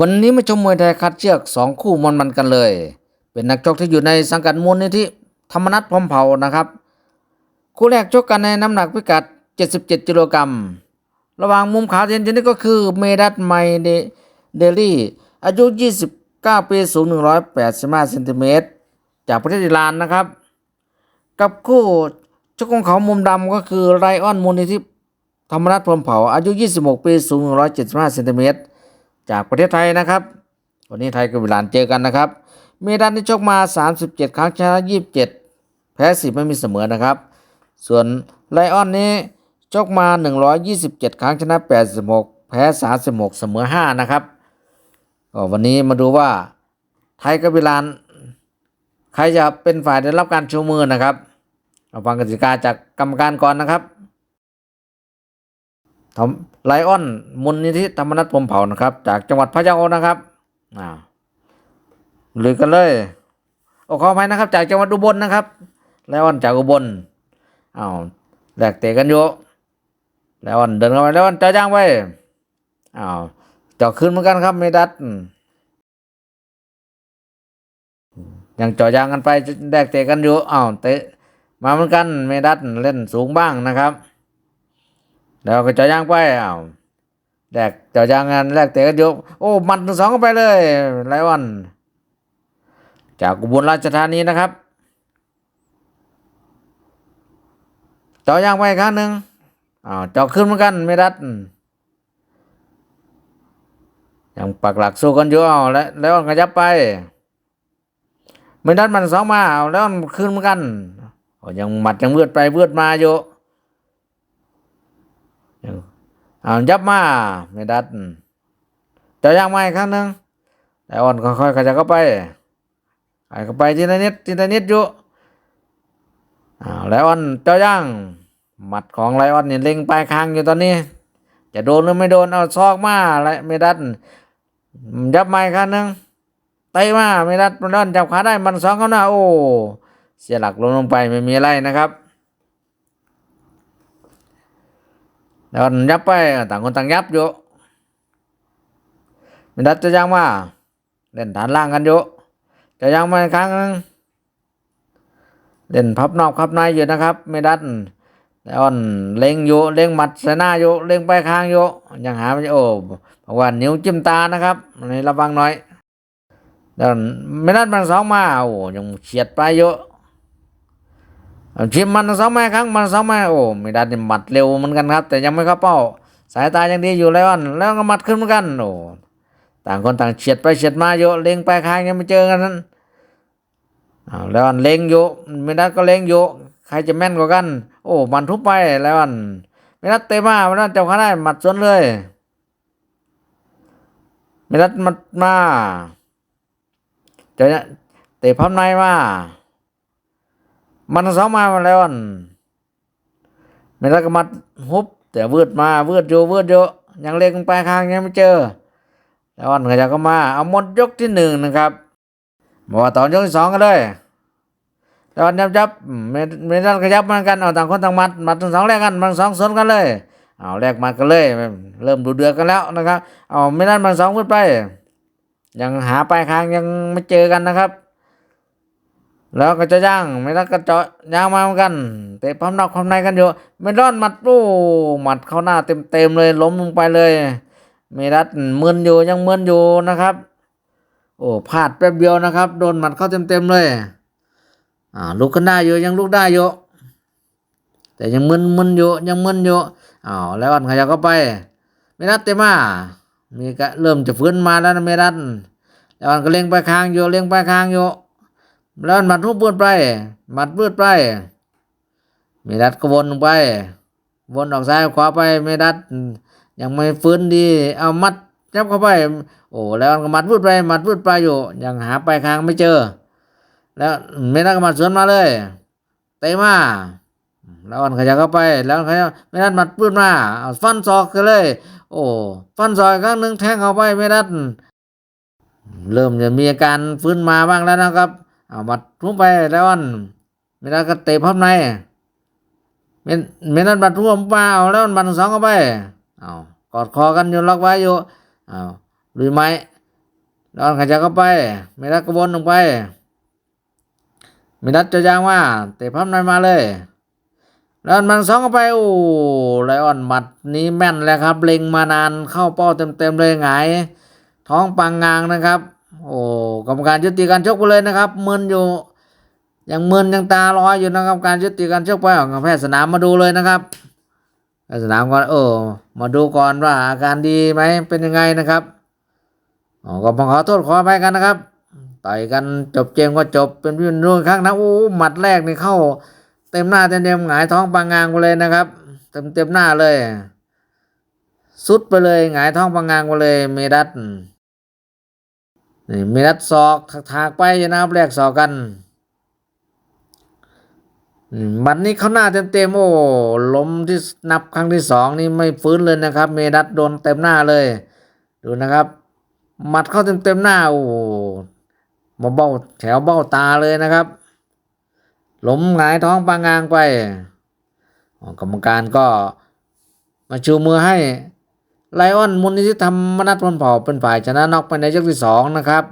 วันนี้มาชมมวยไทยคัดเชือกสองคู่มันมันกันเลย เป็นนักชกที่อยู่ในสังกัดมูลนิธิธรรมนัฐพรหมเผ่านะครับ คู่แรกชกกันในน้ำหนักพิกัด 77กิโลกรัมระหว่างมุมขาวเทียนนี้ก็คือเมดัตไมเดเดลี่ อายุ 29 ปีสูง 185เซนติเมตรจากประเทศอิหร่านนะครับ กับคู่ชกของเขามุมดำก็คือไรออนมูลนิธิธรรมนัฐพรหมเผา อายุ 26 ปีสูง 175เซนติเมตร จากประเทศไทยนะครับ วันนี้ไทยกับอิหร่านเจอกันนะครับ เมดันที่ชกมา 37 ครั้งชนะ 27 แพ้10ไม่มีเสมอนะครับ ส่วนไลออนนี้ชกมา 127 ครั้งชนะ 86 แพ้ 36 เสมอ 5 นะครับก็วันนี้มาดูว่าไทยกับอิหร่าน ใครจะเป็นฝ่ายได้รับการชูมือนะครับ เราฟังกติกาจากกรรมการก่อนนะครับ ไลออนมูลนิธิธรรมนัฐพรมเผ่านะครับ จากจังหวัดพะเยานะครับอ่าลุยกันเลยโอ้ขออภัยนะครับ จากจังหวัดอุบลนะครับ ไลออนจากอุบลอ้าวแลกเตะกันอยู่ไลออนเดินเข้าไปไลออนจ่ายย่างไปอ้าวเจาะขึ้นเหมือนกันครับเมดัตยังจ่อยางกันไปแดกเตะกันอยู่อ้าวเตะมาเหมือนกันเมดัตเล่นสูงบ้างนะครับ แล้วก็จ่อยางไปอ้าวแดกจ่อยางกันแลกเตะกันยู่โอ้หมัดหนึ่งสองเข้าไปเลยไลออนจากอุบลราชธานีนะครับจ่อยางไปครั้งหนึ่งอ้าวจ่อขึ้นเหมือนกันเมดัตยังปักหลักสู้กันอยู่อ้าแล้วแล้วขยับไปไม่ดันมันสองมาเอาแล้วขึ้นเหมือนกันยังหมัดยังเบือดไปเบือดมาอยู่ เอายับมาไม่ดัดจะยังไม่ครั้งหนึ่งแต่อ่อนค่อยๆขยับเข้าไปไอ้เข้าไปทีละนิดทีละนิดอยู่อาแล้วอ่อนเจ้าย่างหมัดของไลออนนี่เล็งปลายคางอยู่ตอนนี้ จะโดนหรือไม่โดนเอาซอกมาไรไม่ดัดยับไม่ครั้งหนึ่งเตะมาไม่รัดมันด้อนจับขาได้มันสองเข้าหน้าโอ้เสียหลักลงลงไปไม่มีอะไรนะครับ แล้วยับไปต่างคนต่างยับอยู่ไม่รัดจะยังมาเล่นฐานล่างกันอยู่จะยังมาครั้งนึงเล่นพับนอกพับในอยู่นะครับไม่รัดแล้วอ่อนเล็งอยู่เล็งหมัดใส่หน้าอยู่เล็งไปข้างอยู่ยังหาไม่เจอโอ้เพราะว่านิ้วจิ้มตานะครับอันระวังหน่อยแล้วไม่นัดมันสองมาโอ้ยังเฉียดไปเยอะ ชิมมันสองมาครั้งมันสองมาโอ้ไม่ได้หมัดเร็วเหมือนกันครับ แต่ยังไม่เข้าเป้า สายตายังดีอยู่แล้วอันแล้วก็หมัดขึ้นเหมือนกันโอ้ต่างคนต่างเฉียดไปเฉียดมาเยอะเล็งไปข้างยังไม่เจอกันนั้นอ้าแล้วอันเล็งอยู่ไม่ได้ก็เล็งอยู่ใครจะแม่นกว่ากัน โอ้มันทุบไปแล้วอันไม่ได้เตะมาไม่ได้เจับขาได้หมัดสวนเลยไม่ได้หมัดมาเจะเตะพับในมา มันสองมามาแล้วอันไม่ได้ก็มัดฮุบแต่วืดมา วืดอยู่วืดอยู่ยังเล็งไปข้างยังไม่เจอ แล้วอันก็จะก็มาเอาหมดยกที่หนึ่งนะครับบอกว่าตอนยกที่สองกันเลยแล้วอันยับยับไม่ไม่ได้ขยับมือนกันเอาต่างคนต่างมัดมัดทั้งสองแลกกันมันสองสนกันเลยเอาแลกมัดกันเลย เริ่มดูเดือดกันแล้วนะครับ เอาไม่ได้มันสองขึ้นไป ยังหาปลายคางยังไม่เจอกันนะครับ แล้วก็จะย่างไม่รักก็เจาะย่างมาเหมือนกัน เตะพัมนอกพัมในกันอยู่ไม่รอนหมัดปู้หมัดเข้าหน้าเต็มๆเลยล้มลงไปเลยไม่รัดมึนอยู่ยังมึนอยู่นะครับ โอ้พลาดแป๊บเดียวนะครับ โดนหมัดเข้าเต็มๆเลยอ่าลุกขึ้นได้อยู่ยังลุกได้อยู่แต่ยังมึนมึนอยู่ยังมึนอยู่อ้าวแล้วอันขยับเข้าไปไม่รัดเต็มมามีก็เริ่มจะฟื้นมาแล้วนะไม่รัดแล้วมันก็เล็งไปข้างอยู่เล็งไปข้างอยู่ แล้วมันทุบปืนไปหมัดปืนไปไม่ดัดก็วนลงไป วนออกซ้ายขวาไปไม่ดัดยังไม่ฟื้นดีเอามัดจับเข้าไป โอ้แล้วมันก็มัดปืนไปมัดปืนไปอยู่ ยังหาไปข้างไม่เจอ แล้วไม่ดัดก็มัดสวนมาเลยเตะมาแล้วมันขยับเข้าไป แล้วขยับไม่ดัดมัดปืนมาฟันศอกกันเลย โอ้ฟันศอกอีกครั้งหนึ่งแทงเข้าไปไม่ดัดเริ่มจะมีอาการฟื้นมาบ้างแล้วนะครับ เอามัดทุ่มไปแล้วอันไม่ได้ก็เตะพับในเมนเมนันบัดทุ่มมาเอาแล้วบัดสองเข้าไปเอากอดคอกันอยู่ล็อกไว้อยู่เอาลุยไม้แล้วขยับเข้าไปไม่รัดกระวนลงไปไม่รัดจะยางว่า เตะพับในมาเลยแล้วมันสองเข้าไปโอ้ไลออนหมัดนี้แม่นแล้วครับ เล็งมานานเข้าเป้าเต็มๆเลยหงท้องปังงางนะครับ โอ้กรรมการยุติการชกไปเลยนะครับมึนอยู่ยังมึนยังตาลอยอยู่นะครับการยุติการชกไปของแพทย์สนามมาดูเลยนะครับแพทย์สนามก่อนเออมาดูก่อนว่าอาการดีไหมเป็นยังไงนะครับอ๋อก็ต้องขอโทษขออภัยกันนะครับต่อยกันจบเกมก็จบเป็นพี่นุ่นครั้งนะโอ้หมัดแรกนี่เข้า เต็มหน้าเต็มเต็มหงายท้องปางงางไปเลยนะครับ เต็มเต็มหน้าเลย สุดไปเลยหงายท้องปางงางไปเลยเมดัต นี่เมดัตศอกถากไปนะครับแลกศอกกันมบัดนี้เขาหน้าเต็มเต็มๆโอ้ล้มที่นับครั้งที่สองนี่ไม่ฟื้นเลยนะครับ เมดัตโดนเต็มหน้าเลย ดูนะครับหมัดเข้าเต็มเต็มๆหน้าโอ้มาเบ้าแถวเบ้าตาเลยนะครับล้มหงายท้องปางงางไปกรรมการก็มาชูมือให้ ไลออนมุนิธิธรรมนัทพลเผ่าเป็นฝ่ายชนะน็อกไปในยกที่สองนะครับ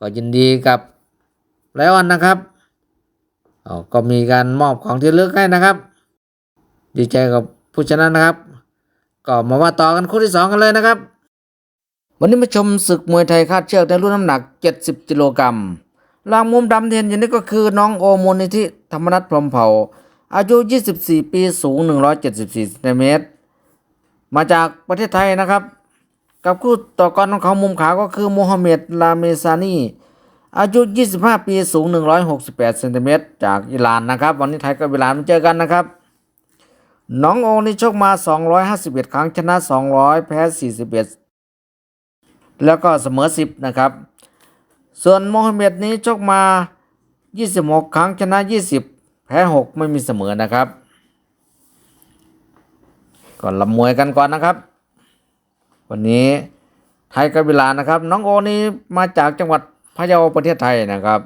ก็ยินดีกับไลออนนะครับก็มีการมอบของที่ระลึกให้นะครับ ดีใจกับผู้ชนะนะครับ ก็มาว่าต่อกันคู่ที่สองกันเลยนะครับ วันนี้มาชมศึกมวยไทยคาดเชือกในรุ่นน้ำหนัก 70กิโลกรัมลางมุมดำเที่เห็นอยู่นี่ก็คือน้องโอมูลนิธิธรรมนัฐพรหมเผ่า อายุ 24 ปีสูง 174เซนติเมตร มาจากประเทศไทยนะครับ กับคู่ต่อกรของเขามุมขาวก็คือโมฮัมเหม็ดลาเมซานีอายุ 25 ปีสูง 168เซนติเมตรจากอิหร่านนะครับ วันนี้ไทยกับอิหร่านมาเจอกันนะครับ น้องโอนี่ชกมา 251 ครั้งชนะ 200 แพ้ 41 แล้วก็เสมอ 10 นะครับ ส่วนโมฮัมเหม็ดนี้ชกมา 26 ครั้งชนะ 20 แพ้ 6 ไม่มีเสมอนะครับ ก่อนลำมวยกันก่อนนะครับ วันนี้ไทยกับเวลานะครับ น้องโอนี้มาจากจังหวัดพะเยาประเทศไทยนะครับ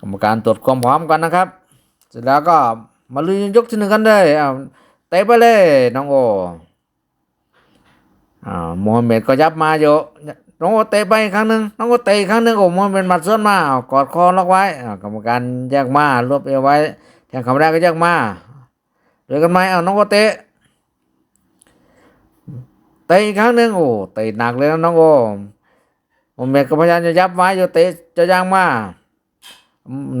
กรรมการตรวจความพร้อมกันนะครับ เสร็จแล้วก็มาลุยยกที่หนึ่งกันเลยเอาเตะไปเลยน้องโออ่าโมฮัมเหม็ดก็ยับมาอยู่น้องโอเตะไปครั้งหนึ่งน้องโอเตะครั้งหนึ่งโอ้โมฮัมเหม็ดมัดสวนมาอ้ากอดคอล็อกไว้กรรมการแยกมารวบเอวไว้ แทงคำแรกก็แยกมาเดือกันไหมเอาน้องโอเตะเตะอีกครั้งหนึ่งโอ้เตะหนักเลยนะน้องโอมฮัมเม็ดก็พยายามจะยับไว้อยู่เตะจะย่างมา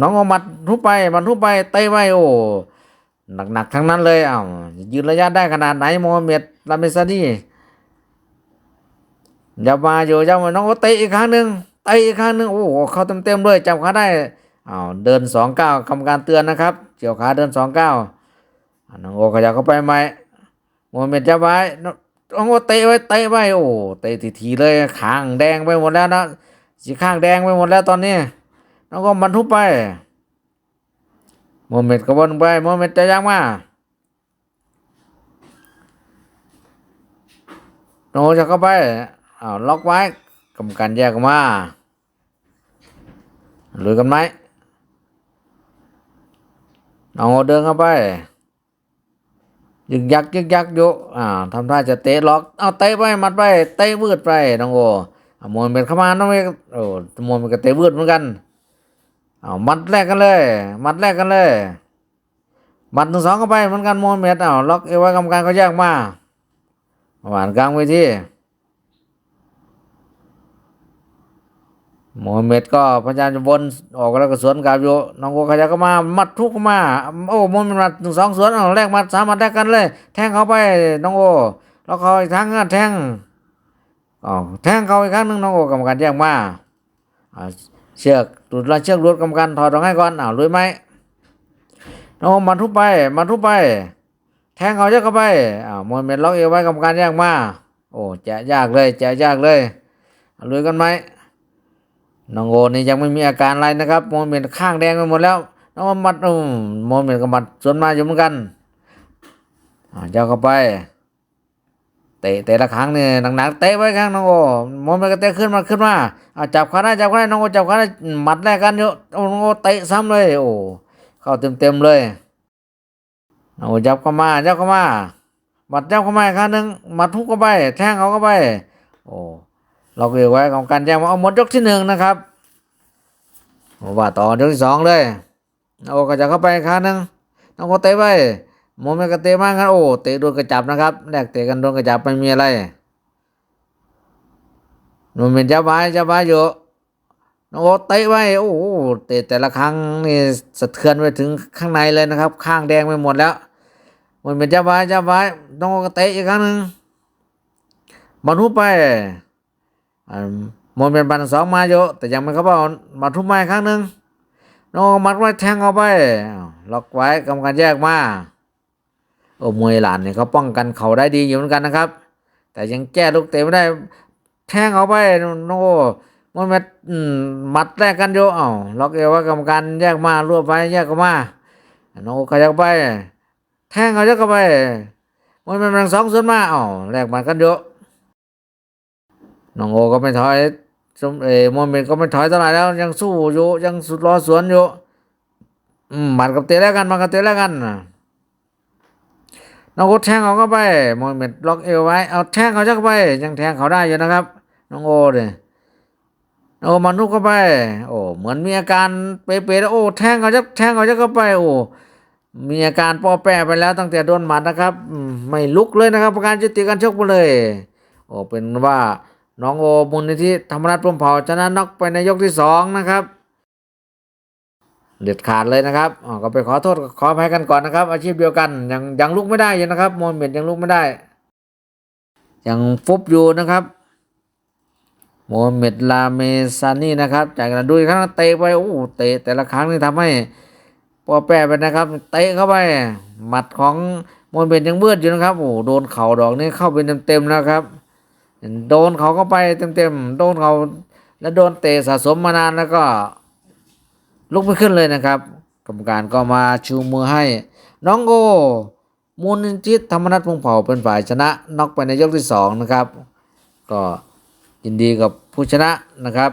น้องโอมัดทุบไปมัดทุบไปเตะไว้โอ้หนักๆทั้งนั้นเลยอ้าวยืนระยะได้ขนาดไหนโมฮัมเหม็ดลาเมซานีอย่ามาอยู่ย่ามาน้องโอเตะอีกครั้งหนึ่งเตะอีกครั้งหนึ่งโอ้เขาเต็มเต็มเลยจับขาได้อ้าวเดินสองเก้ากรรมการเตือนนะครับ เกี่ยวขาเดินสองเก้าน้องโอขยับเข้าไปไหมโมเมนต์จับไว้น้องโอเตะไว้เตะไว้โอ้เตะทีๆเลยข้างแดงไปหมดแล้วนะสีข้างแดงไปหมดแล้วตอนนี้น้องก็บรรทุกไปโมเมนต์กระวนไปโมเมนต์จะยังมาน้องโอจะเข้าไปอ้าวล็อกไว้กรรมการแยกออกมาลุยกันไหม เอาเดินเข้าไปยึกยักยึกยักอยู่อ่าทำท่าจะเตะล็อก เอาเตะไปมัดไปเตะวืดไปน้องโอมวยเป็นเข้ามาน้องเอกโอ้มวยมันก็เตะวืดเหมือนกันเอามัดแรกกันเลย มัดแรกกันเลย มัดหนึ่งสองเข้าไปเหมือนกันโมเม็ดเอาล็อกเอาไว้กรรมการก็แยกมาหวานกลางเวที โมฮัมเหม็ดก็พยายามจะวนออกแล้วก็สวนกลับอยู่น้องโอขยับก็มามัดทุกมา โอ้โมฮัมเหม็ดมัดหนึ่งสองสวนเอาแรกมัดสามมัดแรกกันเลย แทงเข้าไปน้องโอแล้วเขาอีกครั้งแทงอ๋อแทงเขาอีกครั้งหนึ่งน้องโอกรรมการแยกมาเชือกตุดละเชือกรุดกรรมการถอดออกให้ก่อนอ้าวลุยไหมน้องมัดทุบไปมัดทุบไป แทงเขาเยอะเข้าไปอ้าวมฮัมเหม็ดล็อกเอวไว้กรรมการแยกมา โอ้จะยากเลยจะยากเลยเอาลุยกันไหม น้องโอนี่ยังไม่มีอาการอะไรนะครับโมเมนต์ข้างแดงไปหมดแล้วน้องมัดอืมโมเมนต์กับมัดสวนมาอยู่เหมือนกันเจ้าเข้าไปเตะเตะละครั้งเนี่ยหนักๆเตะไว้ครั้งน้องโอโมเมนต์ก็เตะขึ้นมาขึ้นมาอาจับขาได้จับขาได้น้องโอจับขาได้หมัดแรกกันอยู่โอ้น้องโอเตะซ้ำเลย โอ้เข้าเต็มๆเลยน้องโอจับเข้ามาจับเข้ามาหมัดย้ำเข้าไปครั้งหนึ่งหมัดทุกเข้าไปแทงเขาเข้าไป โอ้ เราเรียกไว้ของการแจ้งว่าเอาหมดยกที่หนึ่งนะครับว่าต่อยกที่สองเลยโอ้ก็จะเข้าไปครั้งนึงน้องโคเตะไปโมเมก็เตะมากกันโอ้เตะโดนกระจับนะครับแรกเตะกันโดนกระจับไม่มีอะไรโมเมนต์จับไว้จับไว้อยู่น้องโอเตะไว้โอ้โหเตะแต่ละครั้งนี่สะเทือนไปถึงข้างในเลยนะครับ ข้างแดงไปหมดแล้วโมเมนต์จับไว้จับไว้น้องโอก็เตะอีกครั้งหนึ่งบอลหุบไป มนเป็นบันสองมาอยู่แต่ยังไม่เขาบอกมาทุบไม้ครั้งหนึ่งน้องมัดไว้แทงเอาไปล็อกไว้กรรมการแยกมาโอ้มวยหลานเนี่ยเขาป้องกันเขาได้ดีอยู่เหมือนกันนะครับ แต่ยังแก้ลูกเตะไม่ได้ แทงเอาไปน้องโอ้มันมาอืมมัดแรกกันอยู่อ้าล็อกเอวว่ากรรมการแยกมารวบไปแยกกันมาน้องโอ้ขยับไป แทงเขาจะเข้าไปมันเป็นบันสองส่วนมาอ้าแลกมัดกันอยู่ น้องโอก็ไม่ถอยสมเออโมเมนก็ไม่ถอยเท่าไหร่แล้ว ยังสู้อยู่ยังสุดรอสวนอยู่หมัดกับเตะแล้วกันหมัดกับเตะแล้วกันน้องโอแทงเขาเข้าไปโมเมนล็อกเอวไว้เอาแทงเขาจะเข้าไป ยังแทงเขาได้อยู่นะครับ น้องโอเนี่ยโอ้มันนุกเข้าไป โอ้เหมือนมีอาการเปรย์ๆแล้วโอ้แทงเขาจะแทงเขาจะเข้าไป โอ้มีอาการปอแปรไปแล้วตั้งแต่โดนหมัดนะครับ ไม่ลุกเลยนะครับ ประการจุติการชกไปเลย โอ้เป็นว่า น้องโอมูลนิธิธรรมรัตน์พรมเผ่าชนะน็อกไปในยกที่สองนะครับ เด็ดขาดเลยนะครับอ๋อก็ไปขอโทษขออภัยกันก่อนนะครับ อาชีพเดียวกันยังยังลุกไม่ได้ยู่นะครับโมเมนต์ยังลุกไม่ได้ยังฟุบอยู่นะครับโมเมดลาเมซานี่นะครับ จากนั้นดูครั้งเตะไปโอ้เตะแต่ละครั้งนี่ทำให้ปอแปรไปนะครับเตะเข้าไปหมัดของโมเมดยังเบือดอยู่นะครับโอ้โดนเข่าดอกนี้เข้าไปเต็มๆแล้วครับ โดนเขาก็ไปเต็มๆโดนเขาแล้วโดนเตะสะสมมานานแล้วก็ ลุกไม่ขึ้นเลยนะครับ กรรมการก็มาชูมือให้ น้องโกมูลนิธิธรรมนัฐพงเผ่าเป็นฝ่ายชนะน็อกไปในยกที่สองนะครับ ก็ยินดีกับผู้ชนะนะครับ